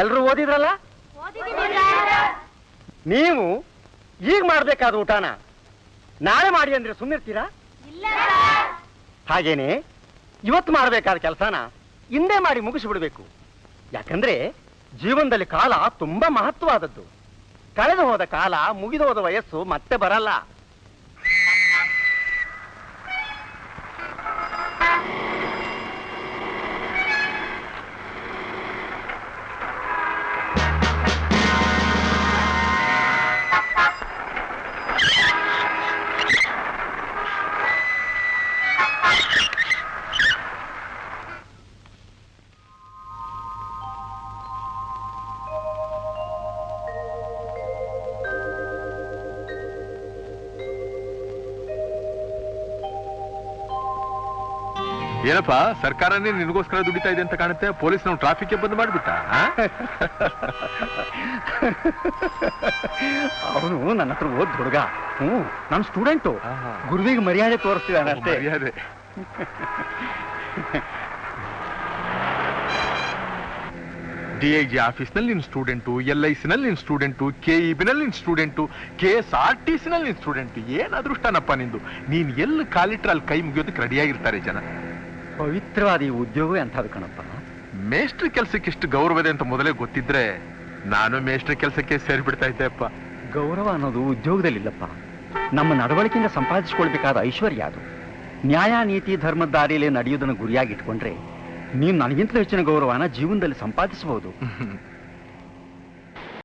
ಎಲ್ರು ಓದಿದ್ರಲ್ಲ? ನೀವು ಈಗ ಮಾಡ್ಬೇಕಾದ ಊಟನ ನಾಳೆ ಮಾಡಿ ಅಂದ್ರೆ ಸುಮ್ಮಿರ್ತೀರಾ ಹಾಗೇನೆ, ಇವತ್ತು ಮಾಡಬೇಕಾದ ಕೆಲಸನ ಹಿಂದೆ ಮಾಡಿ ಮುಗಿಸಿಬಿಡ್ಬೇಕು. ಯಾಕಂದ್ರೆ ಜೀವನದಲ್ಲಿ ಕಾಲ ತುಂಬಾ ಮಹತ್ವವಾದದ್ದು. ಕಳೆದು ಹೋದ ಕಾಲ ಮುಗಿದು ಹೋದ ವಯಸ್ಸು ಮತ್ತೆ ಬರಲ್ಲ. ಏನಪ್ಪ ಸರ್ಕಾರನೇ ನಿನಗೋಸ್ಕರ ದುಡಿತಾ ಇದೆ ಅಂತ ಕಾಣುತ್ತೆ? ಪೊಲೀಸ್ ನಾವು ಟ್ರಾಫಿಕ್ ಬಂದ್ ಮಾಡ್ಬಿಟ್ಟ ಅವನು ನನ್ನ ಹತ್ರ ಓದ್ ಹುಡುಗ. ಹ್ಞೂ ನನ್ನ ಸ್ಟೂಡೆಂಟು. ಗುರುವಿಗೆ ಮರ್ಯಾದೆ ತೋರಿಸ್ತಿದ್ದಾನೆ ಅಷ್ಟೇ. ಮರ್ಯಾದೆ. ಡಿ ಐ ಜಿ ಆಫೀಸ್ನಲ್ಲಿ ನಿನ್ ಸ್ಟೂಡೆಂಟು ಎಲ್ ಐ ಸಿನಲ್ಲಿ ನಿನ್ ಸ್ಟೂಡೆಂಟು ಕೆ ಇ ಬಿನಲ್ಲಿ ನಿನ್ student K S R T ಸಿನಲ್ಲಿ ನಿನ್ ಸ್ಟೂಡೆಂಟು. ಏನ್ ಅದೃಷ್ಟನಪ್ಪ ನಿಂದು? ನೀನ್ ಎಲ್ಲಿ ಕಾಲಿಟ್ರೆ ಅಲ್ಲಿ ಕೈ ಮುಗಿಯೋದಕ್ಕೆ ರೆಡಿಯಾಗಿರ್ತಾರೆ ಜನ. ಪವಿತ್ರವಾದ ಈ ಉದ್ಯೋಗ ಅಂಥದ್ದು ಕಣಪ್ಪ? ಮೇಷ್ಟ್ರ ಕೆಲಸಕ್ಕೆ ಗೌರವ ಇದೆ ಅಂತ ಮೊದಲೇ ಗೊತ್ತಿದ್ರೆ ನಾನು ಮೇಷ್ಟ್ರ ಕೆಲಸಕ್ಕೆ ಸೇರಿಬಿಡ್ತಾ ಇದ್ದೆ ಅಪ್ಪ ಗೌರವ ಅನ್ನೋದು ಉದ್ಯೋಗದಲ್ಲಿಲ್ಲಪ್ಪ. ನಮ್ಮ ನಡವಳಿಕೆಯಿಂದ ಸಂಪಾದಿಸಿಕೊಳ್ಬೇಕಾದ ಐಶ್ವರ್ಯ ಅದು. ನ್ಯಾಯ ನೀತಿ ಧರ್ಮದ ದಾರಿಯಲ್ಲಿ ನಡೆಯುವುದನ್ನು ಗುರಿಯಾಗಿಟ್ಕೊಂಡ್ರೆ ನೀವು ನನಗಿಂತಲೂ ಹೆಚ್ಚಿನ ಗೌರವನ ಜೀವನದಲ್ಲಿ ಸಂಪಾದಿಸಬಹುದು.